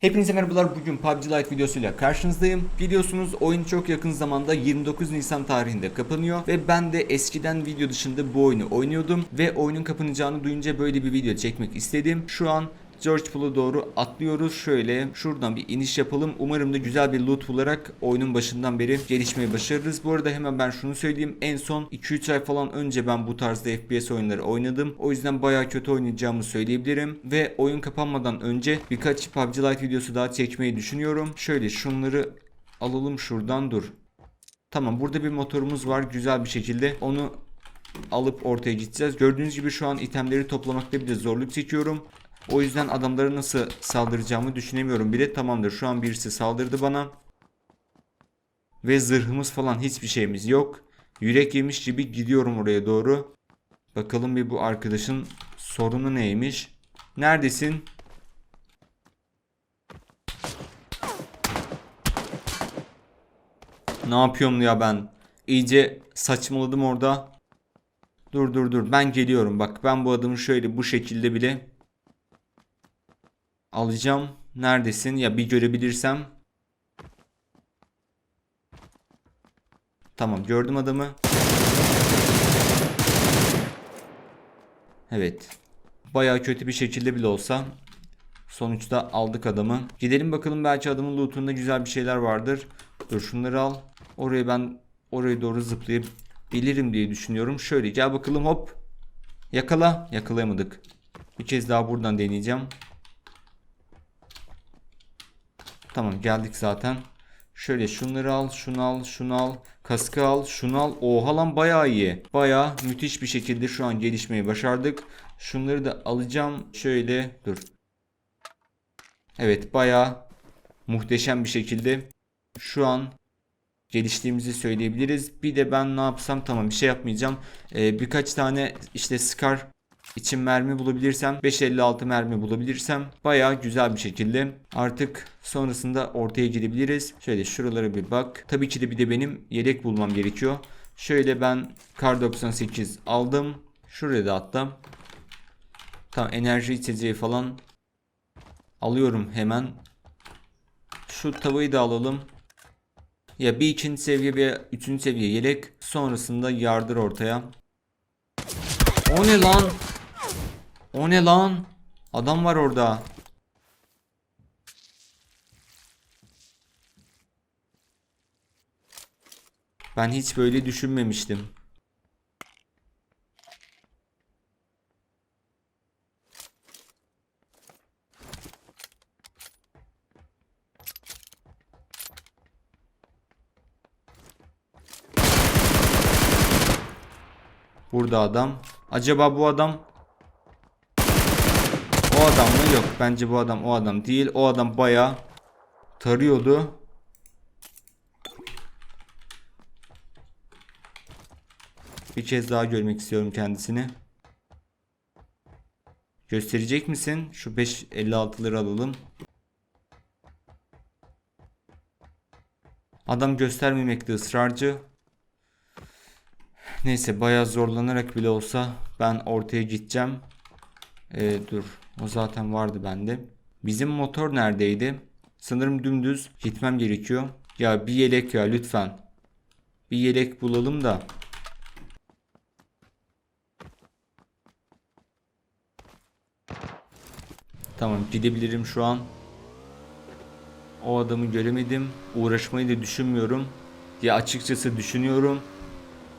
Hepinize merhabalar. Bugün PUBG Lite videosuyla karşınızdayım. Biliyorsunuz oyun çok yakın zamanda 29 Nisan tarihinde kapanıyor ve ben de eskiden video dışında bu oyunu oynuyordum ve oyunun kapanacağını duyunca böyle bir video çekmek istedim. Şu an George Pool'a doğru atlıyoruz. Şöyle şuradan bir iniş yapalım. Umarım da güzel bir loot bularak oyunun başından beri gelişmeyi başarırız. Bu arada hemen ben şunu söyleyeyim. En son 2-3 ay falan önce ben bu tarzda FPS oyunları oynadım. O yüzden bayağı kötü oynayacağımı söyleyebilirim. Ve oyun kapanmadan önce birkaç PUBG Lite videosu daha çekmeyi düşünüyorum. Şöyle şunları alalım şuradan dur. Tamam burada bir motorumuz var güzel bir şekilde. Onu alıp ortaya gideceğiz. Gördüğünüz gibi şu an itemleri toplamakta bir de zorluk çekiyorum. O yüzden adamlara nasıl saldıracağımı düşünemiyorum bile. Tamamdır şu an birisi saldırdı bana. Ve zırhımız falan hiçbir şeyimiz yok. Yürek yemiş gibi gidiyorum oraya doğru. Bakalım bir bu arkadaşın sorunu neymiş. Neredesin? Ne yapıyorum ya ben? İyice saçmaladım orada. Dur dur dur ben geliyorum bak ben bu adamı şöyle bu şekilde bile alacağım. Neredesin ya bir görebilirsem. Tamam gördüm adamı. Evet. Baya kötü bir şekilde bile olsa sonuçta aldık adamı. Gidelim bakalım belki adamın lootunda güzel bir şeyler vardır. Dur şunları al. Oraya ben oraya doğru zıplayabilirim diye düşünüyorum. Şöyle gel bakalım hop. Yakala. Yakalayamadık. Bir kez daha buradan deneyeceğim. Tamam geldik zaten. Şöyle şunları al, şunu al, şunu al. Kaskı al, şunu al. Oha lan bayağı iyi. Bayağı müthiş bir şekilde şu an gelişmeyi başardık. Şunları da alacağım. Şöyle dur. Evet bayağı muhteşem bir şekilde şu an geliştiğimizi söyleyebiliriz. Bir de ben ne yapsam tamam bir şey yapmayacağım. Ee, birkaç tane işte Scar için mermi bulabilirsem 5.56 mermi bulabilirsem bayağı güzel bir şekilde artık sonrasında ortaya gidebiliriz. Şöyle şuralara bir bak. Tabii ki de bir de benim yedek bulmam gerekiyor. Şöyle ben Kar 98 aldım. Şuraya da attım. Tamam enerji içeceği falan alıyorum hemen. Şu tavayı da alalım. Ya bir ikinci seviye ve üçüncü seviye yelek sonrasında yardır ortaya. O ne lan? O ne lan? Adam var orada. Ben hiç böyle düşünmemiştim. Burada adam. Acaba bu adam adam mı? Yok. Bence bu adam o adam değil. O adam baya tarıyordu. Bir kez daha görmek istiyorum kendisini. Gösterecek misin? Şu 5.56'ları alalım. Adam göstermemekte ısrarcı. Neyse bayağı zorlanarak bile olsa ben ortaya gideceğim. Ee, dur. O zaten vardı bende. Bizim motor neredeydi? Sanırım dümdüz gitmem gerekiyor. Ya bir yelek ya lütfen. Bir yelek bulalım da. Tamam gidebilirim şu an. O adamı göremedim. Uğraşmayı da düşünmüyorum. Ya açıkçası düşünüyorum.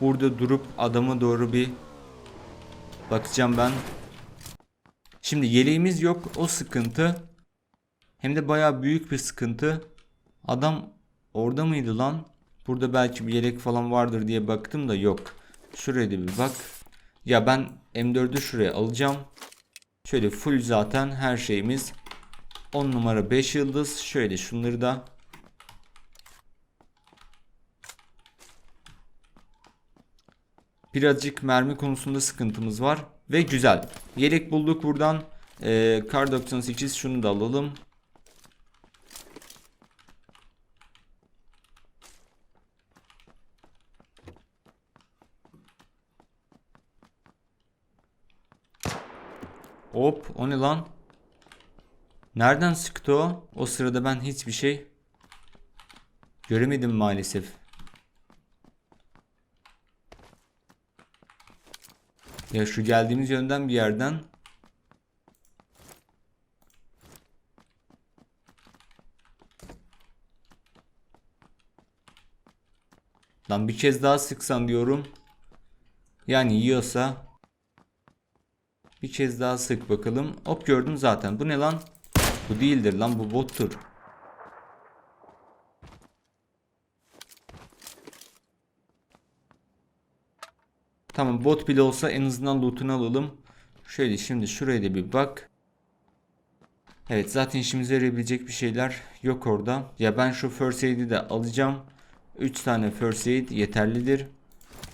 Burada durup adama doğru bir bakacağım ben. Şimdi yeleğimiz yok. O sıkıntı. Hem de baya büyük bir sıkıntı. Adam orada mıydı lan? Burada belki bir yelek falan vardır diye baktım da yok. Şuraya da bir bak. Ya ben M4'ü şuraya alacağım. Şöyle full zaten her şeyimiz. 10 numara 5 yıldız. Şöyle şunları da Birazcık mermi konusunda sıkıntımız var. Ve güzel. Yelek bulduk buradan. Ee, Kar 98 şunu da alalım. Hop o ne lan? Nereden sıktı o? O sırada ben hiçbir şey göremedim maalesef. Ya şu geldiğimiz yönden bir yerden Lan bir kez daha sıksan diyorum. Yani yiyorsa bir kez daha sık bakalım. Hop gördüm zaten. Bu ne lan? Bu değildir lan bu bottur. Tamam bot bile olsa en azından loot'unu alalım. Şöyle şimdi şuraya da bir bak. Evet zaten işimize yarayabilecek bir şeyler yok orada. Ya ben şu first aid'i de alacağım. 3 tane first aid yeterlidir.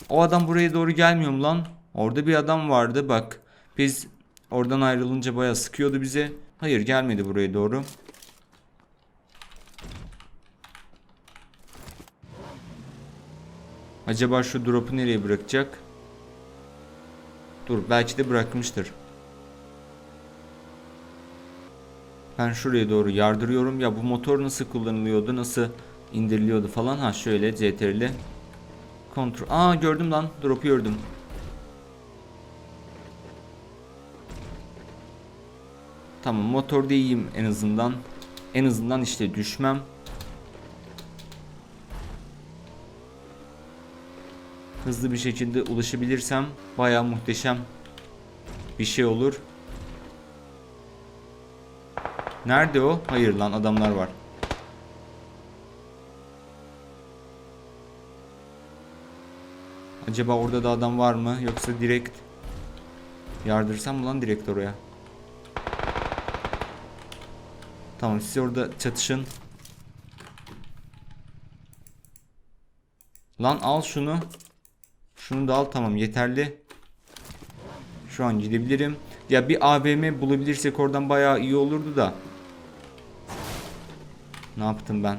O adam buraya doğru gelmiyor mu lan? Orada bir adam vardı bak. Biz oradan ayrılınca bayağı sıkıyordu bize. Hayır gelmedi buraya doğru. Acaba şu drop'u nereye bırakacak? Dur belki de bırakmıştır. Ben şuraya doğru yardırıyorum. Ya bu motor nasıl kullanılıyordu? Nasıl indiriliyordu falan? Ha şöyle CTRL. Kontrol. Aa gördüm lan. Drop'u gördüm. Tamam motorda iyiyim en azından. En azından işte düşmem. Hızlı bir şekilde ulaşabilirsem baya muhteşem bir şey olur. Nerede o? Hayır lan adamlar var. Acaba orada da adam var mı? Yoksa direkt yardırsam mı lan direkt oraya? Tamam siz orada çatışın. Lan al şunu. Şunu da al tamam yeterli. Şu an gidebilirim. Ya bir AVM bulabilirsek oradan bayağı iyi olurdu da. Ne yaptım ben?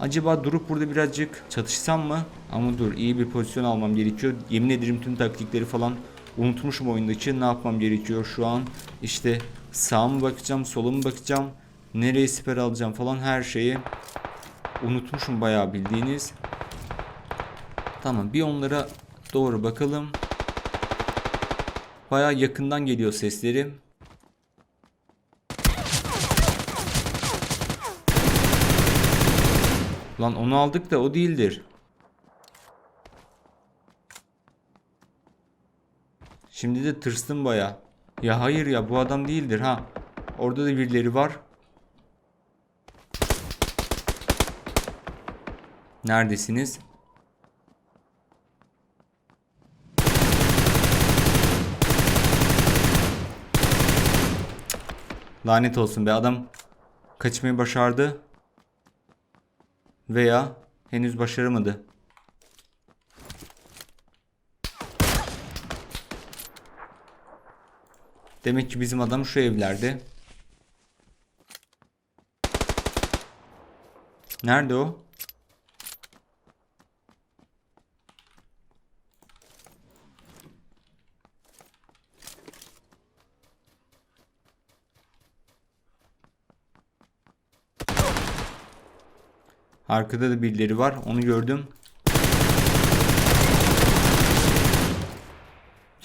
Acaba durup burada birazcık çatışsam mı? Ama dur iyi bir pozisyon almam gerekiyor. Yemin ederim tüm taktikleri falan unutmuşum oyundaki. Ne yapmam gerekiyor şu an? İşte sağa mı bakacağım, sola mı bakacağım? Nereye siper alacağım falan her şeyi unutmuşum bayağı bildiğiniz. Tamam bir onlara doğru bakalım. Bayağı yakından geliyor sesleri. Lan onu aldık da o değildir. Şimdi de tırstım baya. Ya hayır ya bu adam değildir ha. Orada da birileri var. Neredesiniz? Lanet olsun be adam kaçmayı başardı. Veya henüz başaramadı. Demek ki bizim adam şu evlerde. Nerede o? Arkada da birileri var. Onu gördüm.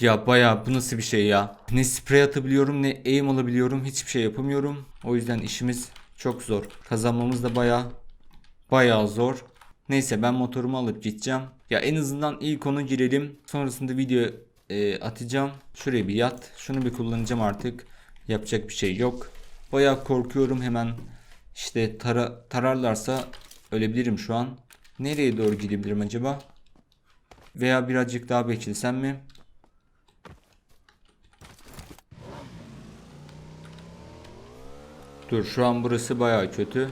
Ya baya bu nasıl bir şey ya. Ne sprey atabiliyorum ne aim alabiliyorum. Hiçbir şey yapamıyorum. O yüzden işimiz çok zor. Kazanmamız da baya baya zor. Neyse ben motorumu alıp gideceğim. Ya en azından ilk onu girelim. Sonrasında video e, atacağım. Şuraya bir yat. Şunu bir kullanacağım artık. Yapacak bir şey yok. Baya korkuyorum hemen işte tara tararlarsa ölebilirim şu an. Nereye doğru gidebilirim acaba? Veya birazcık daha beklesem mi? Dur şu an burası baya kötü.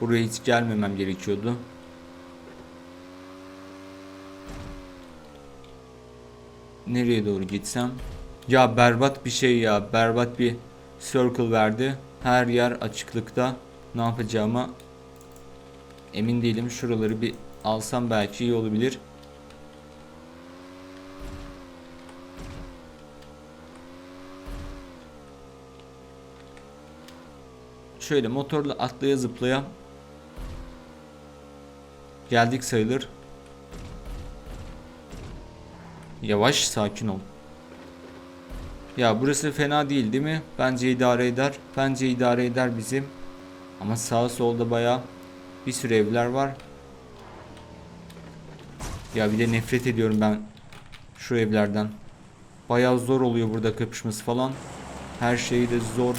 Buraya hiç gelmemem gerekiyordu. Nereye doğru gitsem? Ya berbat bir şey ya. Berbat bir circle verdi. Her yer açıklıkta. Ne yapacağıma emin değilim. Şuraları bir alsam belki iyi olabilir. şöyle motorla atlaya zıplaya geldik sayılır. Yavaş sakin ol. Ya burası fena değil değil mi? Bence idare eder. Bence idare eder bizim. Ama sağ solda baya bir sürü evler var. Ya bir de nefret ediyorum ben şu evlerden. Bayağı zor oluyor burada kapışması falan. Her şeyi de zor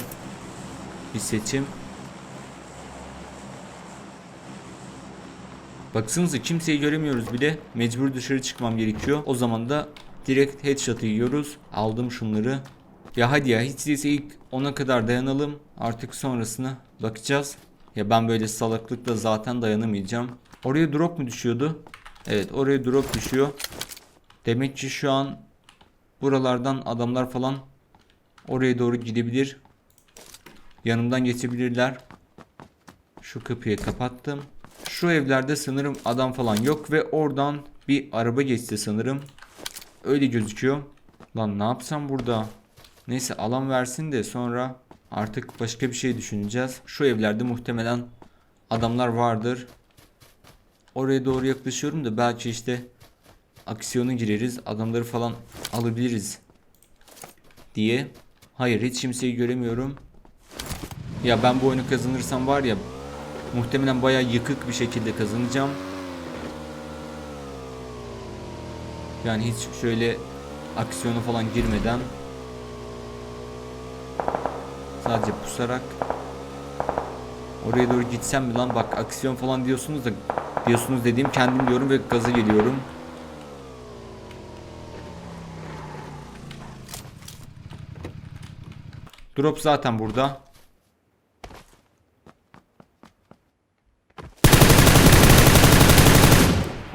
bir seçim. Baksanıza kimseyi göremiyoruz bile. Mecbur dışarı çıkmam gerekiyor. O zaman da direkt headshot'ı yiyoruz. Aldım şunları. Ya hadi ya hiç değilse ilk ona kadar dayanalım. Artık sonrasına bakacağız. Ya ben böyle salaklıkla zaten dayanamayacağım. Oraya drop mu düşüyordu? Evet oraya drop düşüyor. Demek ki şu an buralardan adamlar falan oraya doğru gidebilir. Yanımdan geçebilirler. Şu kapıyı kapattım. Şu evlerde sanırım adam falan yok ve oradan bir araba geçti sanırım. Öyle gözüküyor. Lan ne yapsam burada? Neyse alan versin de sonra artık başka bir şey düşüneceğiz. Şu evlerde muhtemelen adamlar vardır. Oraya doğru yaklaşıyorum da belki işte aksiyona gireriz. Adamları falan alabiliriz diye. Hayır hiç kimseyi göremiyorum. Ya ben bu oyunu kazanırsam var ya muhtemelen baya yıkık bir şekilde kazanacağım. Yani hiç şöyle aksiyona falan girmeden sadece pusarak oraya doğru gitsem mi lan bak aksiyon falan diyorsunuz da diyorsunuz dediğim kendim diyorum ve gaza geliyorum. Drop zaten burada.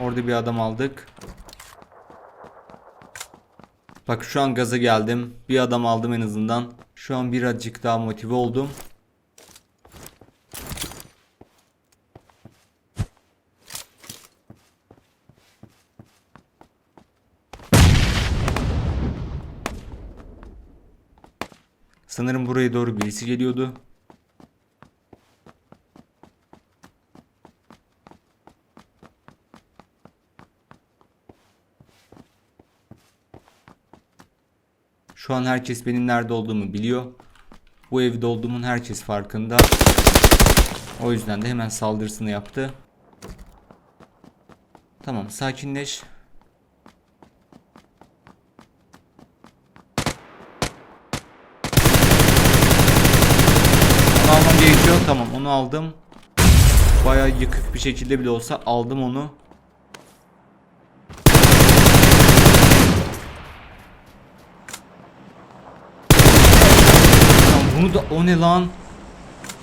Orada bir adam aldık. Bak şu an gaza geldim. Bir adam aldım en azından. Şu an birazcık daha motive oldum. Sanırım buraya doğru birisi geliyordu. Şu an herkes benim nerede olduğumu biliyor. Bu evde olduğumun herkes farkında. O yüzden de hemen saldırısını yaptı. Tamam sakinleş. Onu almam gerekiyor. Tamam onu aldım. Bayağı yıkık bir şekilde bile olsa aldım onu. Bunu da o ne lan?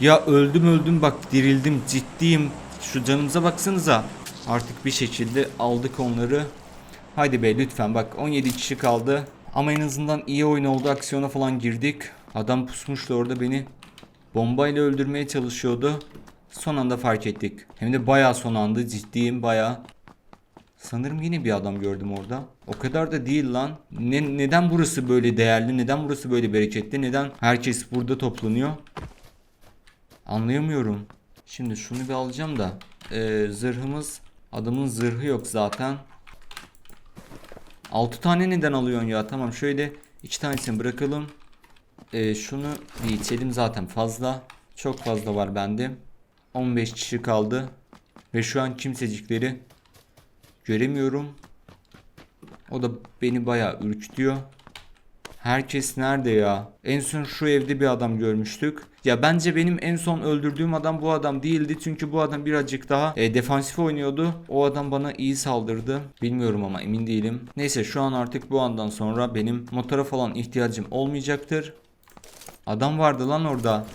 Ya öldüm öldüm bak dirildim ciddiyim. Şu canımıza baksanıza. Artık bir şekilde aldık onları. Haydi be lütfen bak 17 kişi kaldı. Ama en azından iyi oyun oldu aksiyona falan girdik. Adam pusmuştu orada beni bombayla öldürmeye çalışıyordu. Son anda fark ettik. Hem de bayağı son anda ciddiyim bayağı. Sanırım yine bir adam gördüm orada. O kadar da değil lan. Ne, neden burası böyle değerli? Neden burası böyle bereketli? Neden herkes burada toplanıyor? Anlayamıyorum. Şimdi şunu bir alacağım da. Ee, zırhımız. Adamın zırhı yok zaten. 6 tane neden alıyorsun ya? Tamam şöyle 2 tanesini bırakalım. Ee, şunu bir içelim zaten fazla. Çok fazla var bende. 15 kişi kaldı. Ve şu an kimsecikleri göremiyorum. O da beni bayağı ürkütüyor. Herkes nerede ya? En son şu evde bir adam görmüştük. Ya bence benim en son öldürdüğüm adam bu adam değildi. Çünkü bu adam birazcık daha e, defansif oynuyordu. O adam bana iyi saldırdı. Bilmiyorum ama emin değilim. Neyse şu an artık bu andan sonra benim motora falan ihtiyacım olmayacaktır. Adam vardı lan orada.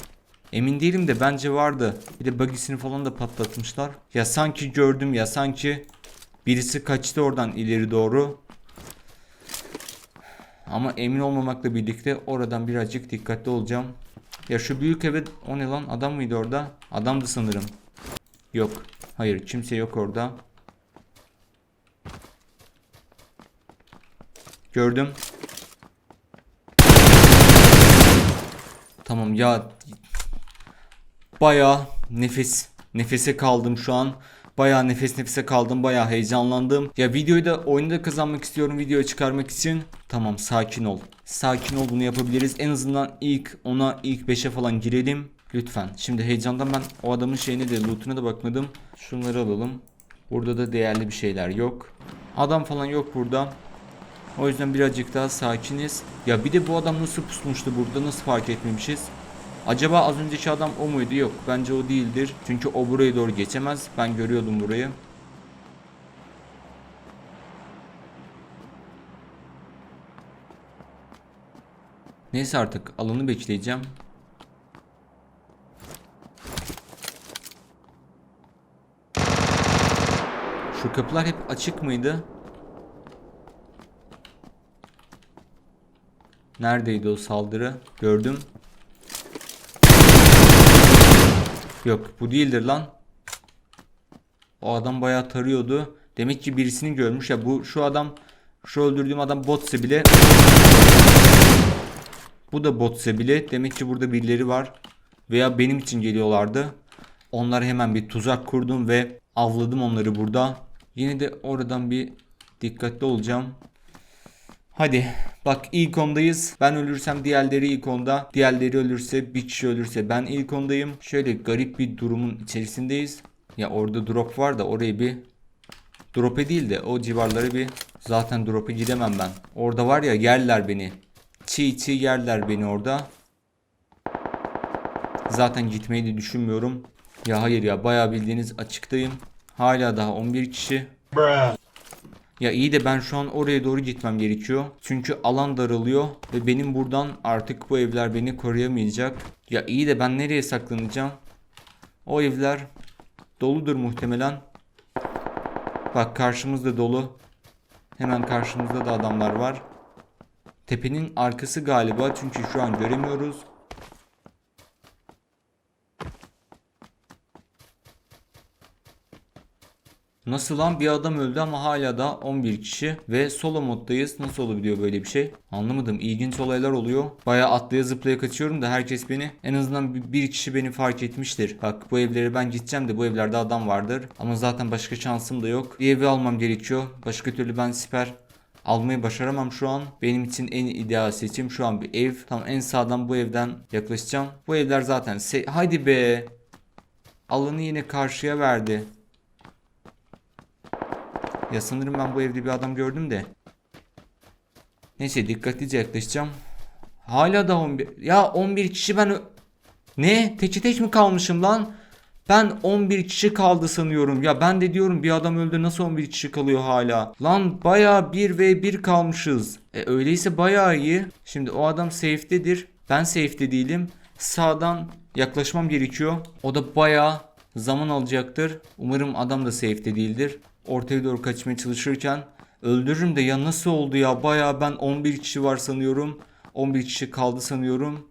Emin değilim de bence vardı. Bir de buggy'sini falan da patlatmışlar. Ya sanki gördüm ya sanki birisi kaçtı oradan ileri doğru. Ama emin olmamakla birlikte oradan birazcık dikkatli olacağım. Ya şu büyük eve o ne lan adam mıydı orada? Adamdı sanırım. Yok. Hayır kimse yok orada. Gördüm. Tamam ya Baya nefes nefese kaldım şu an. Baya nefes nefese kaldım. Baya heyecanlandım. Ya videoyu da oyunu kazanmak istiyorum. Videoya çıkarmak için. Tamam sakin ol. Sakin ol bunu yapabiliriz. En azından ilk ona ilk 5'e falan girelim. Lütfen. Şimdi heyecandan ben o adamın şeyine de lootuna da bakmadım. Şunları alalım. Burada da değerli bir şeyler yok. Adam falan yok burada. O yüzden birazcık daha sakiniz. Ya bir de bu adam nasıl pusmuştu burada nasıl fark etmemişiz? Acaba az önceki adam o muydu? Yok bence o değildir. Çünkü o buraya doğru geçemez. Ben görüyordum burayı. Neyse artık alanı bekleyeceğim. Şu kapılar hep açık mıydı? Neredeydi o saldırı? Gördüm. Yok bu değildir lan. O adam bayağı tarıyordu. Demek ki birisini görmüş ya bu şu adam şu öldürdüğüm adam botse bile bu da botse bile demek ki burada birileri var veya benim için geliyorlardı. Onlara hemen bir tuzak kurdum ve avladım onları burada. Yine de oradan bir dikkatli olacağım. Hadi bak ilk ondayız. Ben ölürsem diğerleri ilk onda. Diğerleri ölürse bir kişi ölürse ben ilk ondayım. Şöyle garip bir durumun içerisindeyiz. Ya orada drop var da orayı bir drop'e değil de o civarları bir zaten drop'e gidemem ben. Orada var ya yerler beni. Çiğ çiğ yerler beni orada. Zaten gitmeyi de düşünmüyorum. Ya hayır ya bayağı bildiğiniz açıktayım. Hala daha 11 kişi. Ya iyi de ben şu an oraya doğru gitmem gerekiyor. Çünkü alan daralıyor ve benim buradan artık bu evler beni koruyamayacak. Ya iyi de ben nereye saklanacağım? O evler doludur muhtemelen. Bak karşımızda dolu. Hemen karşımızda da adamlar var. Tepenin arkası galiba çünkü şu an göremiyoruz. Nasıl lan bir adam öldü ama hala da 11 kişi ve solo moddayız. Nasıl olabiliyor böyle bir şey? Anlamadım. İlginç olaylar oluyor. Baya atlaya zıplaya kaçıyorum da herkes beni en azından bir- kişi beni fark etmiştir. Bak bu evlere ben gideceğim de bu evlerde adam vardır. Ama zaten başka şansım da yok. Bir evi almam gerekiyor. Başka türlü ben siper almayı başaramam şu an. Benim için en ideal seçim şu an bir ev. Tam en sağdan bu evden yaklaşacağım. Bu evler zaten se- hadi be. Alanı yine karşıya verdi. Ya sanırım ben bu evde bir adam gördüm de. Neyse dikkatlice yaklaşacağım. Hala da 11. Ya 11 kişi ben... Ne? Teki tek mi kalmışım lan? Ben 11 kişi kaldı sanıyorum. Ya ben de diyorum bir adam öldü nasıl 11 kişi kalıyor hala? Lan baya 1 ve 1 kalmışız. E öyleyse baya iyi. Şimdi o adam safe'dedir. Ben safe'de değilim. Sağdan yaklaşmam gerekiyor. O da baya zaman alacaktır. Umarım adam da safe'de değildir. Ortaya doğru kaçmaya çalışırken öldürürüm de ya nasıl oldu ya? Baya ben 11 kişi var sanıyorum. 11 kişi kaldı sanıyorum.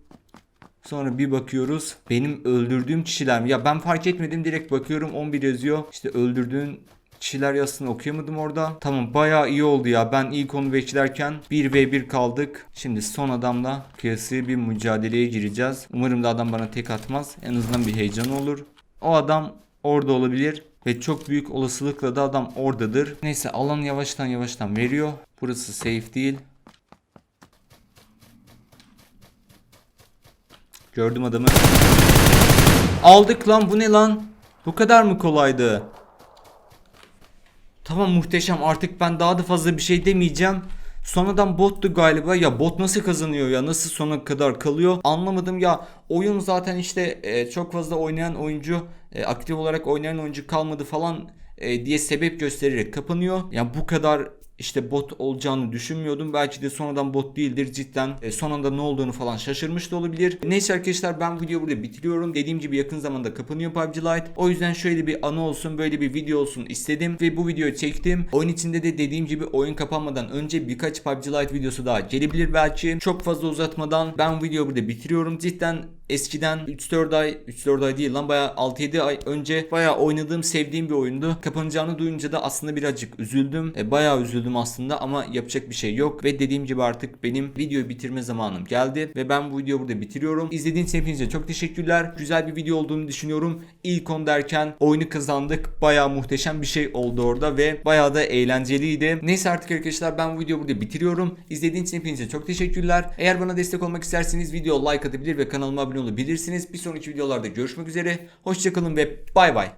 Sonra bir bakıyoruz. Benim öldürdüğüm kişiler mi? Ya ben fark etmedim direkt bakıyorum 11 yazıyor. İşte öldürdüğün kişiler yazısını okuyamadım orada. Tamam bayağı iyi oldu ya. Ben ilk onu beklerken 1v1 kaldık. Şimdi son adamla kıyası bir mücadeleye gireceğiz. Umarım da adam bana tek atmaz. En azından bir heyecanı olur. O adam orada olabilir. Ve çok büyük olasılıkla da adam oradadır. Neyse alan yavaştan yavaştan veriyor. Burası safe değil. Gördüm adamı. Aldık lan bu ne lan? Bu kadar mı kolaydı? Tamam muhteşem artık ben daha da fazla bir şey demeyeceğim. Sonradan bottu galiba. Ya bot nasıl kazanıyor ya? Nasıl sona kadar kalıyor? Anlamadım ya. Oyun zaten işte e, çok fazla oynayan oyuncu, e, aktif olarak oynayan oyuncu kalmadı falan e, diye sebep göstererek kapanıyor. Yani bu kadar işte bot olacağını düşünmüyordum. Belki de sonradan bot değildir cidden. E, son anda ne olduğunu falan şaşırmış da olabilir. Neyse arkadaşlar ben videoyu burada bitiriyorum. Dediğim gibi yakın zamanda kapanıyor PUBG Lite. O yüzden şöyle bir anı olsun, böyle bir video olsun istedim ve bu videoyu çektim. Oyun içinde de dediğim gibi oyun kapanmadan önce birkaç PUBG Lite videosu daha gelebilir belki. Çok fazla uzatmadan ben videoyu burada bitiriyorum. Cidden eskiden 3-4 ay 3-4 ay değil lan bayağı 6-7 ay önce bayağı oynadığım sevdiğim bir oyundu. Kapanacağını duyunca da aslında birazcık üzüldüm. E, bayağı üzüldüm aslında ama yapacak bir şey yok ve dediğim gibi artık benim videoyu bitirme zamanım geldi ve ben bu videoyu burada bitiriyorum. İzlediğiniz hepinize çok teşekkürler. Güzel bir video olduğunu düşünüyorum. İlk on derken oyunu kazandık. Bayağı muhteşem bir şey oldu orada ve bayağı da eğlenceliydi. Neyse artık arkadaşlar ben bu videoyu burada bitiriyorum. İzlediğiniz için hepinize çok teşekkürler. Eğer bana destek olmak isterseniz video like atabilir ve kanalıma abone olabilirsiniz. Bir sonraki videolarda görüşmek üzere. Hoşçakalın ve bay bay.